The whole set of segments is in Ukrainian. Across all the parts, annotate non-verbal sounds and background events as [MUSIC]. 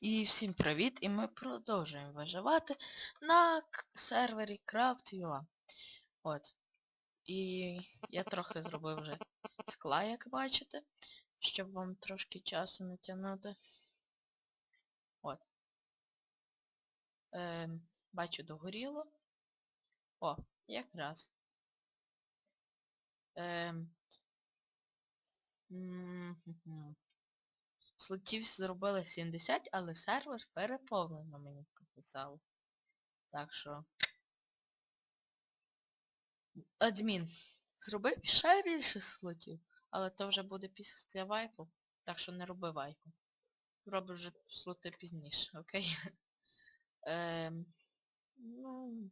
І всім привіт! І ми продовжуємо виживати на сервері Craft.ua. От. І я трохи зробив вже скла, як бачите, щоб вам трошки часу натягнути. От. Ем, бачу, догоріло. О, якраз. Ем. Слотів зробили 70, але сервер переповнено мені писало. Так що... Адмін, зроби ще більше слотів, але то вже буде після вайпу, так що не роби вайпу. Роби вже слоти пізніше, окей? [LAUGHS] Ем, ну...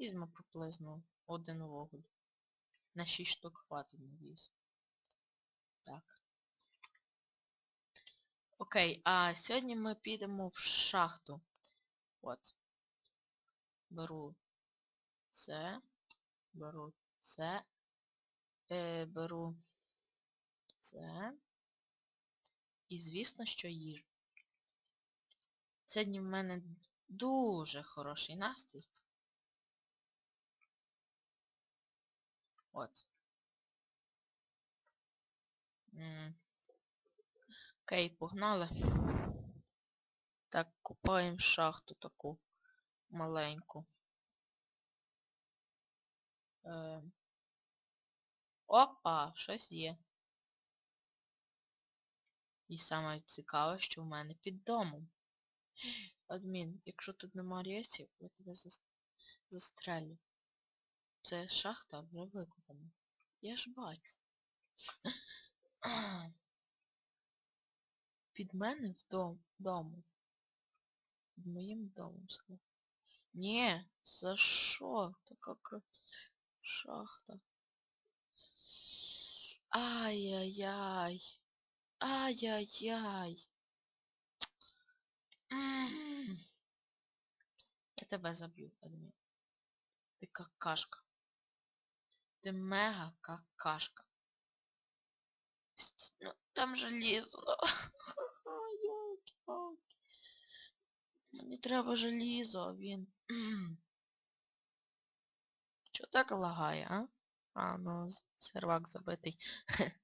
Візьмо приблизно один вуголь. На 6 штук хватить, надіюсь. Так. Окей, а сьогодні ми підемо в шахту. От. Беру це. Беру це. Е, беру це. І звісно, що їжу. Сьогодні в мене дуже хороший настрій. От. Окей, погнали. Так, купаємо шахту таку маленьку. Е... Опа, щось є. І саме цікаве, що в мене під домом. Адмін, якщо тут нема рейсів, я тебе зас... застрелю. Це шахта вже викопана. Я ж бачу. Під мене в дом, дому. Під моїм домом сказав. Ні, за що? Така кра... шахта. Ай-яй-яй. Ай-яй-яй. Я тебе заб'ю, адмін. Ти какашка. Ти мега какашка. Ну, там желізо. [LAUGHS] Мені треба желізо, він. Чо так лагає, а? А, ну, сервак забитий. [LAUGHS]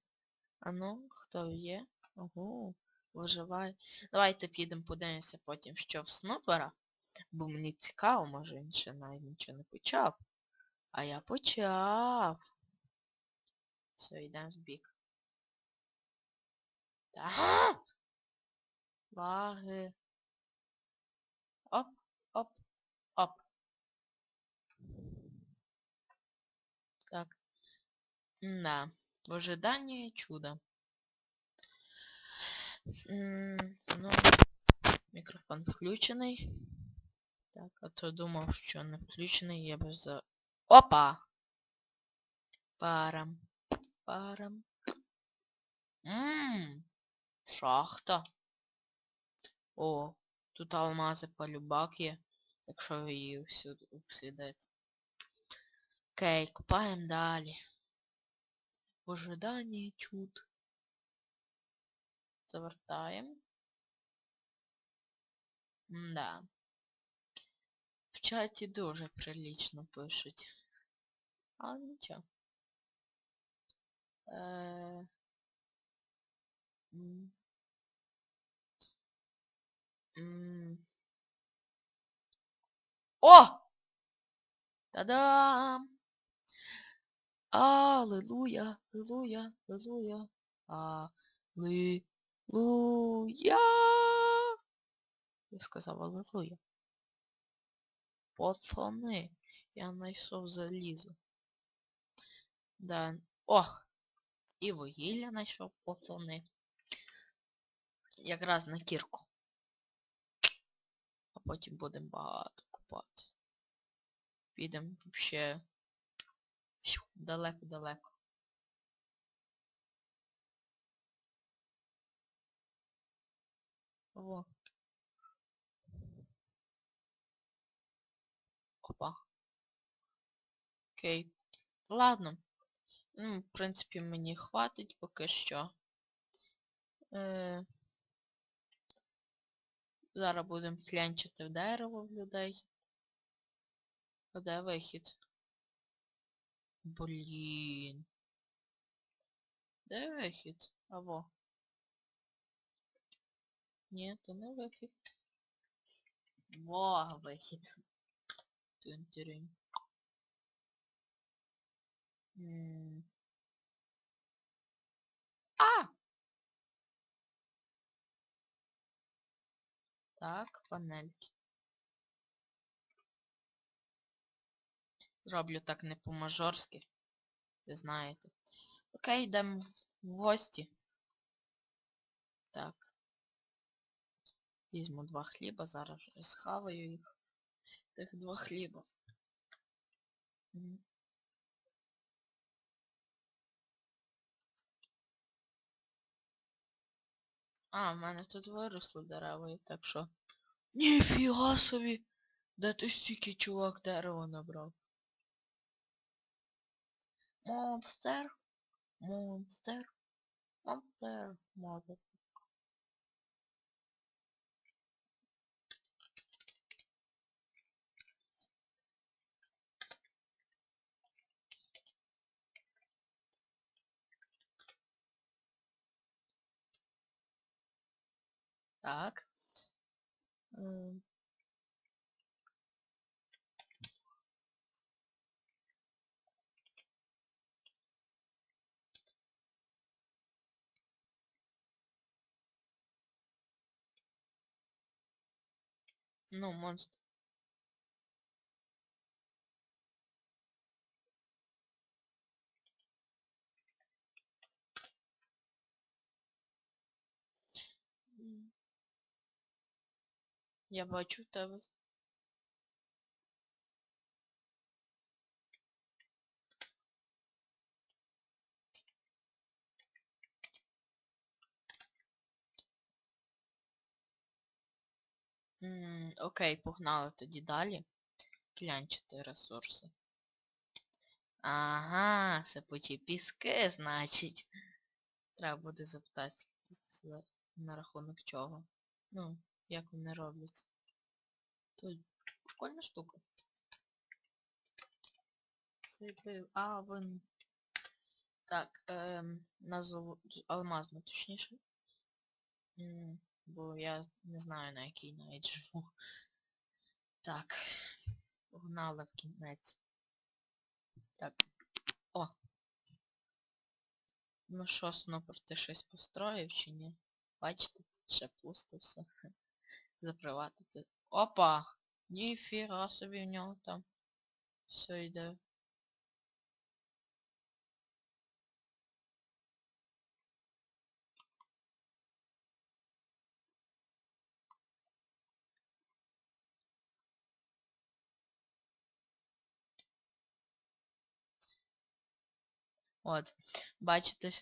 А ну, хто є? Ого, виживає. Давайте підемо подивимося потім, що в снупера. Бо мені цікаво, може він ще навіть нічого не почав. А я почав. Все, йдемо в бік. Так. Лаги. Оп, оп, оп. Так. Да. В ожидании чуда. Ну, мікрофон включений. Так, а то думав, що не включений, я би за... Опа! Парам. Парам. Ммм. Шахта. О, тут алмази полюбак є, якщо ви її всюди обсідете. Окей, купаємо далі. В ожидании чуд. Завертаємо. Да. В чаті дуже прилічно пишуть. Але нічого. Е... М. О! Та-дам! Аллилуйя, аллилуйя, аллилуйя, аллилуйя. Я сказав аллилуйя. Пацани, я знайшов залізо. Да. О! І вугілля знайшов, пацани. Якраз на кірку. А потім будемо багато купати. Підемо ще далеко-далеко. О. Опа. Окей. Ладно. Ну, в принципі, мені хватить поки що. Е... Зараз будемо клянчити в дерево в людей. А де вихід? Блін. Де вихід? Аво. Ні, то не вихід. Во, вихід. Тюнь-тюрінь. М. А! Так, панельки. Роблю так не по-мажорськи. Ви знаєте. Окей, йдемо в гості. Так. Візьму два хліба, зараз вже схаваю їх. Тих два хліба. А, в мене тут виросли дерева, і так що... [LAUGHS] Ніфіга собі! Де ти стільки чувак дерева набрав? Монстер, монстер, монстер, мазер. Так. Ну, монстр. Я бачу тебе. М, Окей, погнали тоді далі. Клянчити ресурси. Ага, сипучі піски, значить. Треба буде запитати на рахунок чого. Ну, як вони робляться. Тут прикольна штука. А, вон. Так, ем, назову алмазну, точніше. М, Бо я не знаю на якій навіть живу. Так. Погнали в кінець. Так. О. Ну що, Снопер, ти щось построїв чи ні? Бачите, тут ще пусто все. Заприватити. Опа! Ніфіга собі в нього там. Все йде. От. Бачите?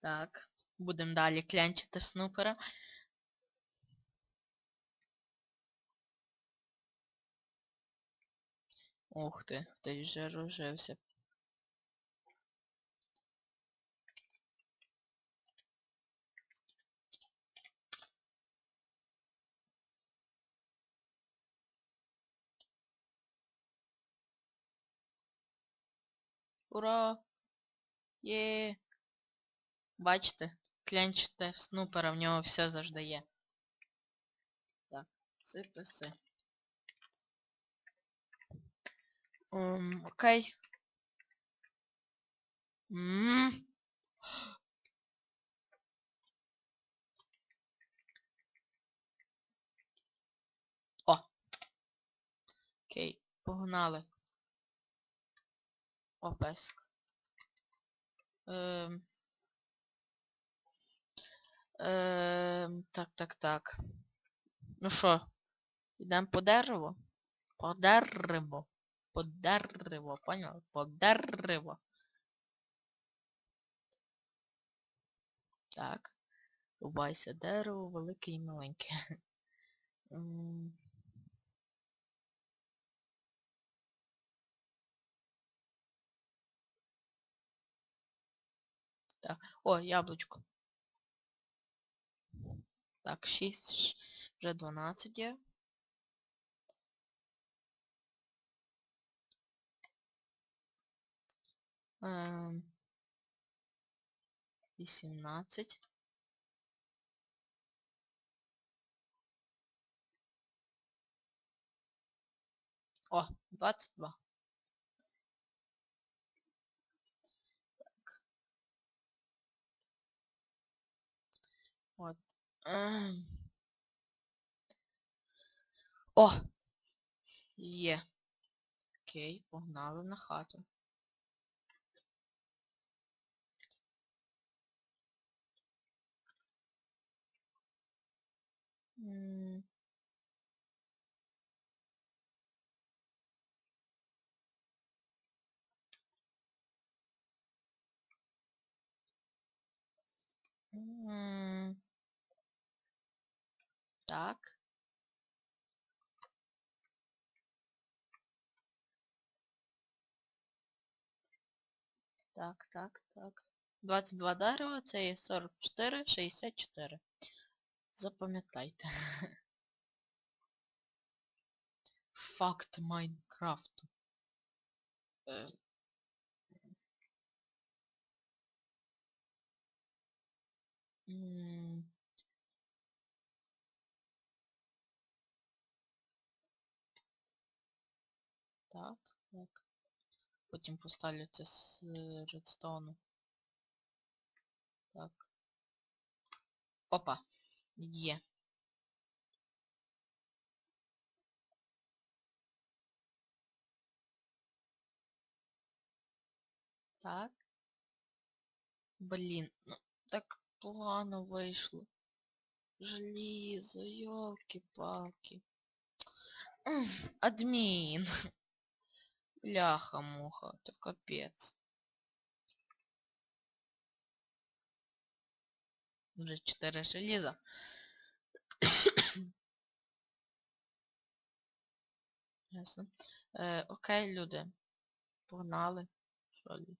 Так. Будемо далі клянчити снупера. Ух ти, хтось вже розжився. Ура! Є! Бачите? Клянчите снупера, в нього все завжди є. Так, сипи си. Ем, окей. М. О. Окей, погнали. О, песик. Ем. Ем, так, так, так. Ну що, йдемо по дереву? По дерево. По дерево, понял? По дерево. Так. Рубайся дерево, велике і маленьке. [LAUGHS] Так, о, яблучко. Так, 6, вже 12 є. Ем, 18. О, 22. Так. От. О! Є. Окей, погнали на хату. Так. Так, так, так. 22 дерева, це є 44, 64. Запам'ятайте. [LAUGHS] Факт Майнкрафту. Е, Так, так. Потім поставлю це з редстоуну. Так. Опа. Є. Так. Блін, ну так погано вийшло. Желізо, йолки-палки. Адмін. Бляха-муха, це капець. Вже 4 желіза. [COUGHS] Ясно. Е, окей, люди. Погнали. Що лі?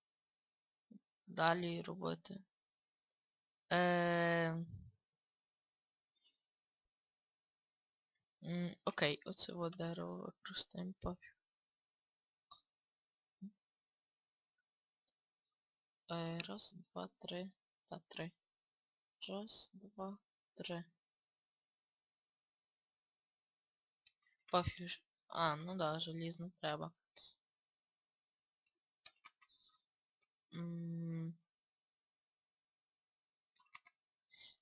Далі робити. Е, окей, оце от дерево використаємо пофіг. Раз, два, три. Та три. Раз, два, три. Пофіг. А, ну да, желізно треба.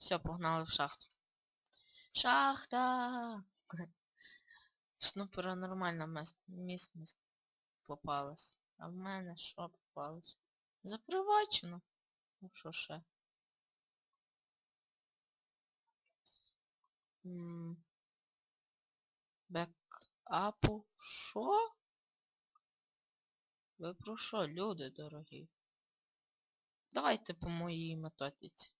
Все, погнали в шахту. Шахта! [LAUGHS] Снупера нормальна мес- місцевість попалась. А в мене що попалось? Запривачено. Ну що ще? М, Бекапу. Що? Ви про що, люди дорогі? Давайте по моїй методиці.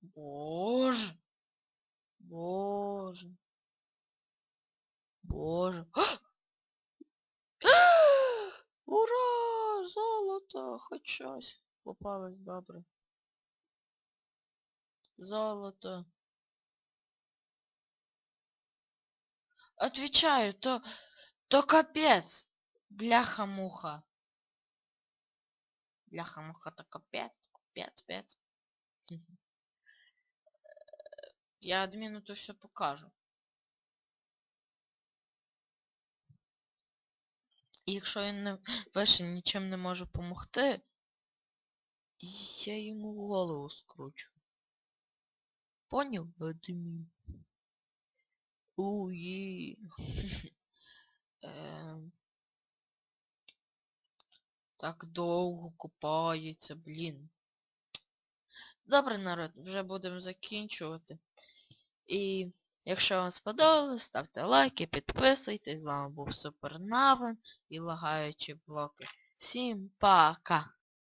Боже. Боже. Боже. [GASPS] Ура! Золото! Хоч щось. Попалось добре. Золото. Отвечаю, то... То капец. Бляха-муха. Бляха-муха, то капец. Капец, капец. Мгм. Я админу то все покажу. І якщо він не пише нічим не може допомогти, я йому голову скручу. Поняв, адмін? Уї. [LAUGHS] Ем. Так довго купається, блін. Добре, народ, вже будемо закінчувати. І якщо вам сподобалось, ставте лайки, підписуйтесь. З вами був Супернавин і лагаючі блоки. Всім пока!